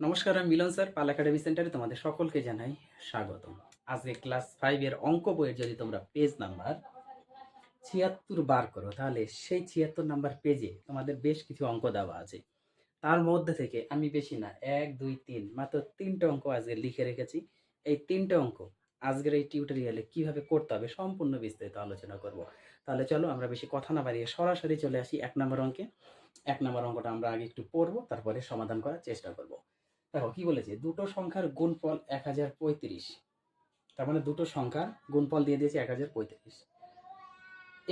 নমস্কার, আমি মিলন স্যার, পাল একাডেমি সেন্টারে তোমাদের সকলকে জানাই স্বাগতম। আজকে ক্লাস ফাইভের অঙ্ক বইয়ের যদি তোমরা পেজ নাম্বার ছিয়াত্তর বার করো, তাহলে সেই ছিয়াত্তর নাম্বার পেজে তোমাদের বেশ কিছু অঙ্ক দেওয়া আছে। তার মধ্যে থেকে আমি বেশি না, এক, দুই, তিন, মাত্র তিনটে অঙ্ক আজকে লিখে রেখেছি। এই তিনটে অঙ্ক আজকের এই টিউটোরিয়ালে কীভাবে করতে হবে সম্পূর্ণ বিস্তারিত আলোচনা করব। তাহলে চলো, আমরা বেশি কথা না বাড়িয়ে সরাসরি চলে আসি এক নম্বর অঙ্কে। এক নম্বর অঙ্কটা আমরা আগে একটু পড়ব, তারপরে সমাধান করার চেষ্টা করব। দেখো, কি বলেছে? দুটো সংখ্যার গুণফল এক হাজার পঁয়ত্রিশ। তার মানে দুটো সংখ্যার গুণফল দিয়ে দিয়েছে এক হাজার পঁয়ত্রিশ।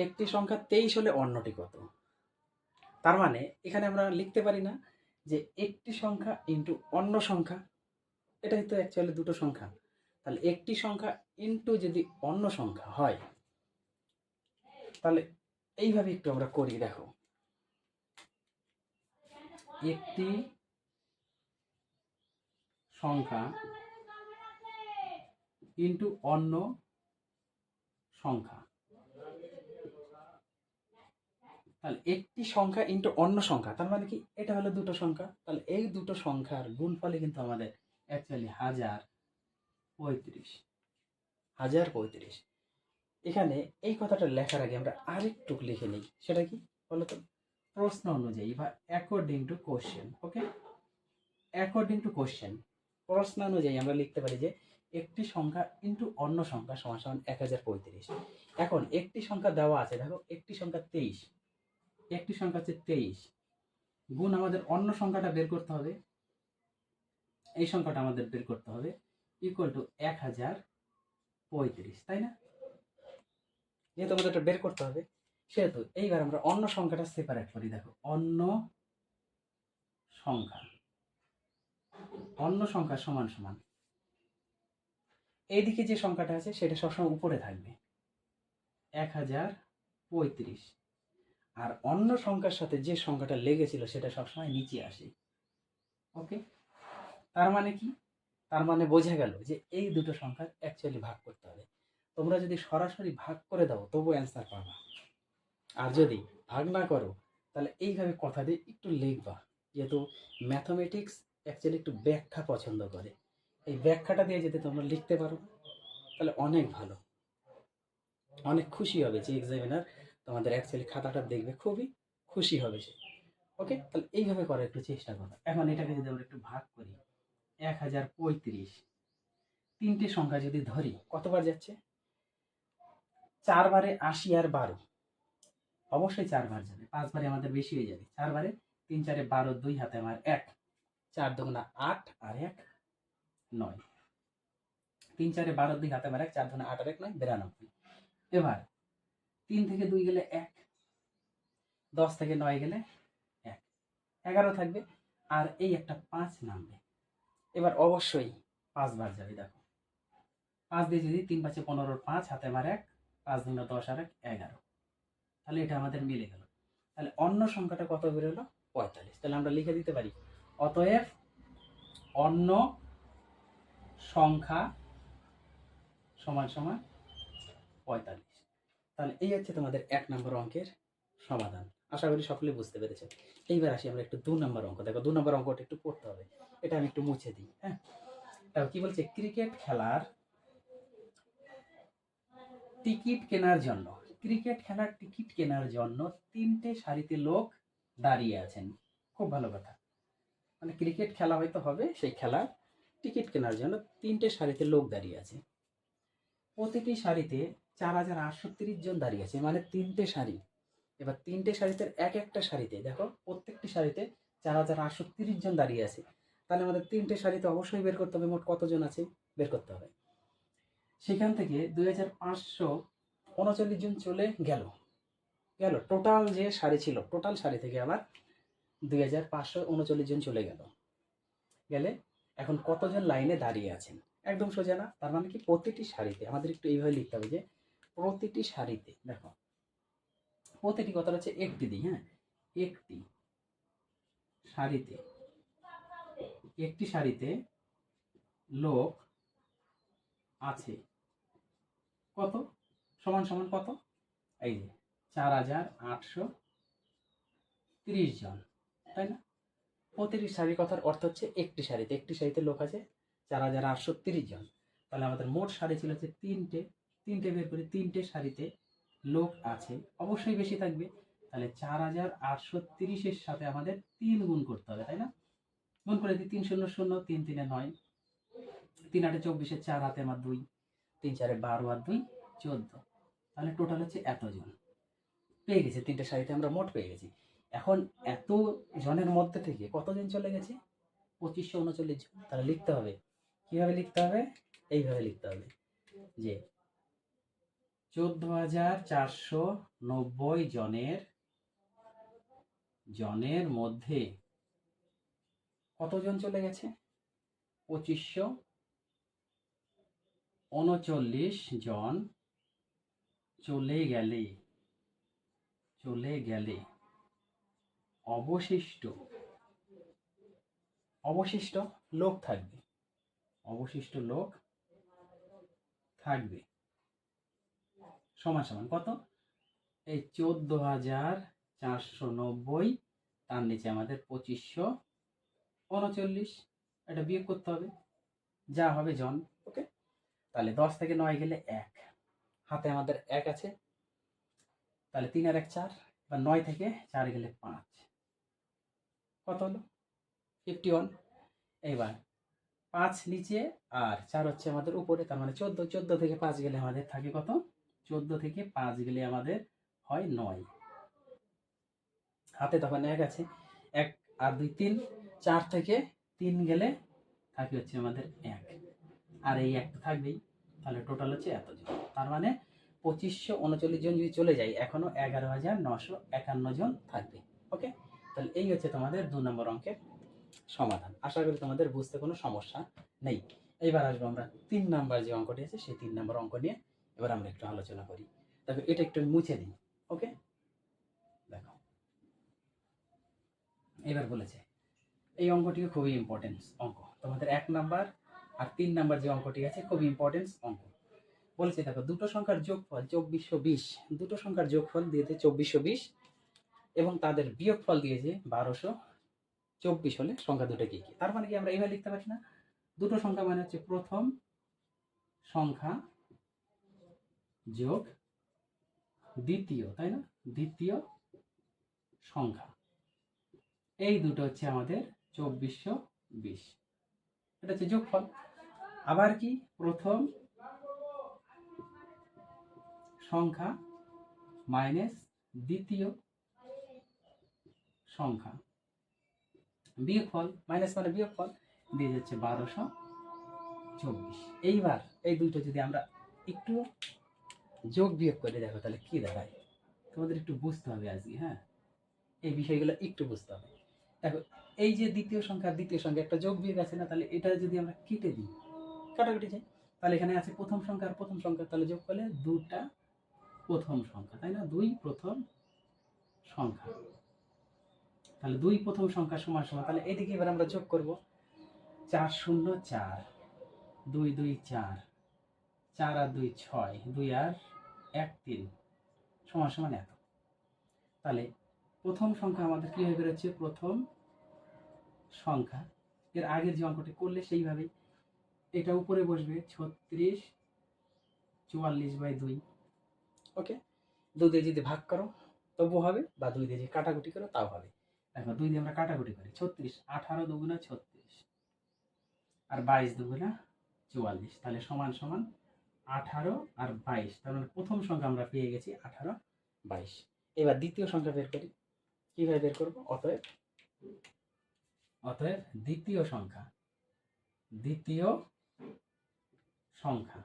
একটি সংখ্যা তেইশ হলে অন্যটি কত? তার মানে এখানে আমরা লিখতে পারি না যে একটি সংখ্যা ইন্টু অন্য সংখ্যা। এটাই তো অ্যাকচুয়ালি দুটো সংখ্যা। তাহলে একটি সংখ্যা ইন্টু যদি অন্য সংখ্যা হয়, তাহলে এইভাবে একটু আমরা করি, দেখো। একটি সংখ্যা ইন্টু অন্য সংখ্যা। তাহলে একটি সংখ্যা ইন্টু অন্য সংখ্যা, তার মানে কি? এটা হলো দুটো সংখ্যা। তাহলে এই দুটো সংখ্যার গুণফলে কিন্তু আমাদের অ্যাকচুয়ালি হাজার পঁয়ত্রিশ। হাজার পঁয়ত্রিশ। এখানে এই কথাটা লেখার আগে আমরা আরেকটু লিখে নিই। সেটা কি? বলতো প্রশ্ন অনুযায়ী বা according to question okay according to question প্রশ্ন অনুযায়ী আমরা লিখতে পারি যে একটি সংখ্যা ইন্টু অন্য সংখ্যা সমান সমান এক হাজার পঁয়ত্রিশ। এখন একটি সংখ্যা দেওয়া আছে, দেখো, একটি সংখ্যা তেইশ। একটি সংখ্যা হচ্ছে তেইশ। গুণ আমাদের অন্য সংখ্যাটা বের করতে হবে। এই সংখ্যাটা আমাদের বের করতে হবে। ইকুয়াল টু এক হাজার পঁয়ত্রিশ, তাই না? যেহেতু আমাদের এটা বের করতে হবে, সেহেতু এইবার আমরা অন্য সংখ্যাটা সেপারেট করি, দেখো, অন্য সংখ্যা। অন্য সংখ্যা সমান সমান। এইদিকে যে সংখ্যাটা আছে, সেটা সবসময় উপরে থাকবে। এক হাজার পঁয়ত্রিশ। আর অন্য সংখ্যার সাথে যে সংখ্যাটা লেগেছিল, সেটা সবসময় নিচে আসে। ওকে? তার মানে কি? তার মানে বোঝা গেল যে এই দুটো সংখ্যার অ্যাকচুয়ালি ভাগ করতে হবে। তোমরা যদি সরাসরি ভাগ করে দাও তবু অ্যান্সার পাবা। আর যদি ভাগ না করো, তাহলে এইভাবে কথা দিয়ে একটু লিখবা। যেহেতু ম্যাথামেটিক্স অ্যাকচুয়ালি একটু ব্যাখ্যা পছন্দ করে। এই ব্যাখ্যাটা দিয়ে যদি তোমরা লিখতে পারো, তাহলে অনেক ভালো। অনেক খুশি হবে যে এক্সামিনার তোমাদের অ্যাকচুয়ালি খাতাটা দেখবে, খুবই খুশি হবে সে। ওকে তাহলে এইভাবে করার একটু চেষ্টা করো। এখন এটাকে যদি আমরা একটু ভাগ করি, এক হাজার পঁয়ত্রিশ। তিনটে সংখ্যা যদি ধরি, কতবার যাচ্ছে? চারবারে আশি আর বারো। অবশ্যই চারবার যাবে, পাঁচবারে আমাদের বেশি হয়ে যাবে। চারবারে তিন চারে বারো, দুই হাতে আমার এক। চার দুগুণা আট আর এক নয়। তিন চারে বারো দুই হাতে আমার এক, চার দুগুণা আট আর এক নয়, বিরানব্বই। এবার তিন থেকে দুই গেলে এক, দশ থেকে নয় গেলে এক, এগারো থাকবে আর এই একটা পাঁচ নামবে। এবার অবশ্যই পাঁচবার যাবে, দেখো। পাঁচ দিয়ে যদি তিন পাঁচে পনেরোর পাঁচ হাতে আমার এক, পাঁচ দুগুণা দশ আর এক, এগারো। তাহলে এটা আমাদের মিলে গেল। তাহলে অন্য সংখ্যাটা কত বেরোলো? পঁয়তাল্লিশ। তাহলে আমরা লিখে দিতে পারি অতএব অন্য সংখ্যা সমান সমান পঁয়তাল্লিশ। তাহলে এই হচ্ছে তোমাদের এক নম্বর অঙ্কের সমাধান। আশা করি সকলে বুঝতে পেরেছে। এইবার আসি আমরা একটু দু নম্বর অঙ্ক। দেখো, দু নম্বর অঙ্কটা একটু পড়তে হবে। এটা আমি একটু মুছে দিই হ্যাঁ? তাও কি বলছে? ক্রিকেট খেলার টিকিট কেনার জন্য, ক্রিকেট খেলার টিকিট কেনার জন্য তিনটে সারিতে লোক দাঁড়িয়ে আছেন। খুব ভালো কথা। মানে ক্রিকেট খেলা হয়তো হবে, সেই খেলার টিকিট কেনার জন্য তিনটে সারিতে লোক দাঁড়িয়ে আছে। প্রতিটি সারিতে চার হাজার আটশো তিরিশ জন দাঁড়িয়ে আছে মানে তিনটে সারি। এবার তিনটে সারিতে এক একটা সারিতে, দেখো প্রত্যেকটি সারিতে চার হাজার আটশো তিরিশ জন দাঁড়িয়ে আছে। তাহলে আমাদের তিনটে সারিতে অবশ্যই বের করতে হবে, মোট কতজন আছে বের করতে হবে। সেখান থেকে দুই হাজার পাঁচশো উনচল্লিশ জন চলে গেল। গেল টোটাল যে সারি ছিল টোটাল সারি থেকে আবার দুই হাজার পাঁচশো উনচল্লিশ জন চলে গেল। গেলে এখন কতজন লাইনে দাঁড়িয়ে আছেন? একদম সোজা না? তার মানে কি প্রতিটি সারিতে, আমাদের একটু এইভাবে লিখতে হবে যে প্রতিটি সারিতে, দেখো, প্রতিটি কথাটা হচ্ছে একটি দিই হ্যাঁ? একটি সারিতে একটি সারিতে লোক আছে। কত? সমান সমান কত? এই যে, চার হাজার আটশো তিরিশ জন। তাই না? প্রতিটি সারি কথার অর্থ হচ্ছে একটি সারিতে একটি সারিতে লোক আছে চার হাজার আটশো তিরিশ জন। তাহলে আমাদের মোট সারি ছিল হচ্ছে তিনটে। তিনটে বের করে তিনটে সারিতে লোক আছে। অবশ্যই বেশি থাকবে। তাহলে চার হাজার আটশো তিরিশের সাথে আমাদের তিন গুণ করতে হবে, তাই না? গুণ করে দিই, তিন শূন্য শূন্য, তিন তিনে নয়। তিন আটে চব্বিশে চার, হাতে আমার দুই। তিন চারে বারো আর দুই, চোদ্দ। তাহলে টোটাল হচ্ছে এতজন। পেয়ে গেছি, তিনটে সারিতে আমরা মোট পেয়ে গেছি। এখন এত জনের মধ্যে থেকে কতজন চলে গেছে? পঁচিশশো উনচল্লিশ জন। তাহলে লিখতে হবে। কীভাবে লিখতে হবে? এইভাবে লিখতে হবে যে চোদ্দ হাজার চারশো নব্বই জনের জনের মধ্যে কতজন চলে গেছে? পঁচিশশো উনচল্লিশ জন চলে গেলে চলে গেলে অবশিষ্ট। অবশিষ্ট লোক থাকবে। অবশিষ্ট লোক থাকবে। সমান সমান কত? এই চোদ্দ হাজার চারশো নব্বই, তার নিচে আমাদের পঁচিশশো উনচল্লিশ। এটা বিয়োগ করতে হবে। যা হবে জন, ওকে? তাহলে দশ থেকে নয় গেলে এক। হাতে আমাদের এক আছে। তাহলে তিন আর এক চার বা নয় থেকে চার গেলে পাঁচ। কত হলো? ফিফটি ওয়ান এবার পাঁচ নিচে আর চার হচ্ছে আমাদের উপরে, তার মানে চোদ্দ। চোদ্দ থেকে পাঁচ গেলে আমাদের থাকে কত? চোদ্দ থেকে পাঁচ গেলে আমাদের হয় নয়। হাতে তখন এক আছে। এক আর দুই তিন, চার থেকে তিন গেলে থাকে হচ্ছে আমাদের এক। আর এই একটা থাকবেই। তাহলে টোটাল হচ্ছে এতজন। তার মানে পঁচিশশো উনচল্লিশ জন যদি চলে যায়, এখনও এগারো হাজার নশো একান্ন জন থাকবে। ওকে তাহলে এই হচ্ছে তোমাদের দু নম্বর অঙ্কের সমাধান। আশা করি তোমাদের বুঝতে কোনো সমস্যা নেই। এইবার আসব আমরা তিন নাম্বার যে অঙ্কটি আছে, সেই তিন নাম্বার অঙ্ক নিয়ে এবার আমরা একটু আলোচনা করি। দেখো, এটা একটু মুছে দিই, ওকে? দেখো। এবার বলেছে, এই অঙ্কটিও খুবই ইম্পর্টেন্ট অঙ্ক। তোমাদের এক নাম্বার আর তিন নাম্বার যে অঙ্কটি আছে, খুবই ইম্পর্টেন্ট অঙ্ক। বলেছে, দেখো, দুটো সংখ্যার যোগফল চব্বিশশো বিশ। দুটো সংখ্যার যোগফল দিয়েছে চব্বিশশো বিশ। এবং তাদের বিয়োগফল দিয়েছে বারোশো চব্বিশ হলে সংখ্যা দুটো কি কি? তার মানে কি আমরা এইভাবে লিখতে পারি না? দুটো সংখ্যা মানে হচ্ছে প্রথম সংখ্যা যোগ দ্বিতীয়, তাই না? দ্বিতীয় সংখ্যা। এই দুটো হচ্ছে আমাদের চব্বিশশো বিশ। এটা হচ্ছে যোগফল। আবার কি? প্রথম সংখ্যা মাইনাস দ্বিতীয় সংখ্যা। বিয়োগফল মাইনাস মানে বিয়োগফল, দিয়ে যাচ্ছে বারোশো চব্বিশ। এইবার এই দুটো যদি আমরা একটু যোগ বিয়োগ করে দেখো, তাহলে কি দাঁড়ায় তোমাদের একটু বুঝতে হবে আজকে হ্যাঁ? এই বিষয়গুলো একটু বুঝতে হবে। দেখো, এই যে দ্বিতীয় সংখ্যা দ্বিতীয় সংখ্যা, একটা যোগ বিয়োগ আছে না, তাহলে এটা যদি আমরা কেটে দিই, কাটাকাটি যাই, তাহলে এখানে আছে প্রথম সংখ্যা আর প্রথম সংখ্যা, তাহলে যোগ করলে দুটা প্রথম সংখ্যা, তাই না? দুই প্রথম সংখ্যা। তাহলে দুই প্রথম সংখ্যা সমান সমান, তাহলে এদিকে এবার আমরা যোগ করব। চার শূন্য চার, দুই দুই চার চার আর দুই ছয়, দুই আর এক তিন, সমান সমান এত। তাহলে প্রথম সংখ্যা আমাদের কী হয়ে বেরোচ্ছে? প্রথম সংখ্যা। এর আগের যে অঙ্কটি করলে সেইভাবেই এটা উপরে বসবে ছত্রিশ চুয়াল্লিশ বাই দুই। ওকে? দিয়ে যদি ভাগ করো তবু হবে, বা দুই দিয়ে যদি কাটাকুটি করো, তাও হবে। দেখো দুই দিয়ে আমরা কাটাকুটি করি, ছত্রিশ, আঠারো দুগুণা ছত্রিশ। আর বাইশ দুগুণা চুয়াল্লিশ, তাহলে সমান সমান আঠারো আর বাইশ, তার মানে প্রথম সংখ্যা আমরা পেয়ে গেছি আঠারো, বাইশ। এবার দ্বিতীয় সংখ্যা বের করি, কীভাবে বের করব? অতএব অতএব দ্বিতীয় সংখ্যা দ্বিতীয় সংখ্যা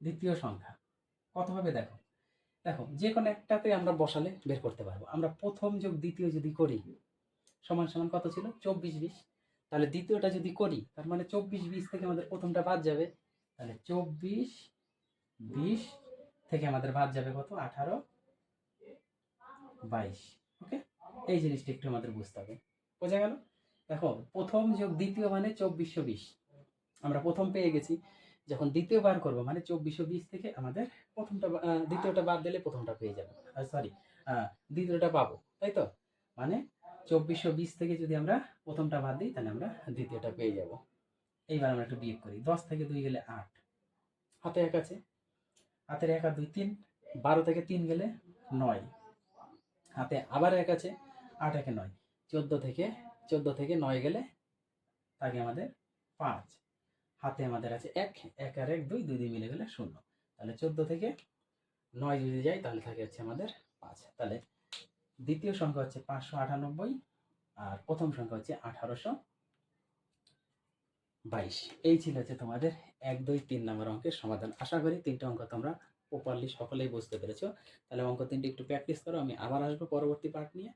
দ্বিতীয় সংখ্যা। কত হবে দেখো? দেখো যে কোনো একটাতে আমরা বসালে বের করতে পারব। আমরা প্রথম যোগ দ্বিতীয় যদি করি, সমান সমান কত ছিল? চব্বিশ বিশ। তাহলে দ্বিতীয়টা যদি করি, তার মানে চব্বিশ বিশ থেকে আমাদের প্রথমটা বাদ যাবে। তাহলে চব্বিশ বিশ থেকে আমাদের বাদ যাবে কত? আঠারো বাইশ। ওকে? এই জিনিসটা একটু আমাদের বুঝতে হবে। বোঝা গেল? দেখো, প্রথম যোগ দ্বিতীয় মানে চব্বিশশো বিশ। আমরা প্রথম পেয়ে গেছি। যখন দ্বিতীয় বার করব মানে চব্বিশশো বিশ থেকে আমাদের প্রথমটা দ্বিতীয়টা বাদ দিলে প্রথমটা পেয়ে যাব। সরি দ্বিতীয়টা পাবো, তাই তো? মানে চব্বিশশো বিশ থেকে যদি আমরা প্রথমটা বাদ দিই, তাহলে আমরা দ্বিতীয়টা পেয়ে যাব। এইবার আমরা একটু বিয়োগ করি, দশ থেকে দুই গেলে আট, হাতে এক আছে। হাতের এক আর দুই তিন, বারো থেকে তিন গেলে নয়, হাতে আবার এক আছে, আট একে নয়, চোদ্দ থেকে চোদ্দ থেকে নয় গেলে থাকে আমাদের পাঁচ হাতে আমাদের আছে এক এক আর এক, দুই দুই দুই মিলে গেলে শূন্য। তাহলে চোদ্দ থেকে নয় যদি যাই তাহলে থাকে হচ্ছে আমাদের পাঁচ। তাহলে দ্বিতীয় সংখ্যা হচ্ছে পাঁচশো আটানব্বই আর প্রথম সংখ্যা হচ্ছে আঠারোশো বাইশ। এই ছিল হচ্ছে তোমাদের এক, দুই, তিন নম্বর অঙ্কের সমাধান। আশা করি তিনটে অঙ্ক তোমরা প্রপারলি সকলেই বুঝতে পেরেছ। তাহলে অঙ্ক তিনটে একটু প্র্যাকটিস করো, আমি আবার আসব পরবর্তী পার্ট নিয়ে।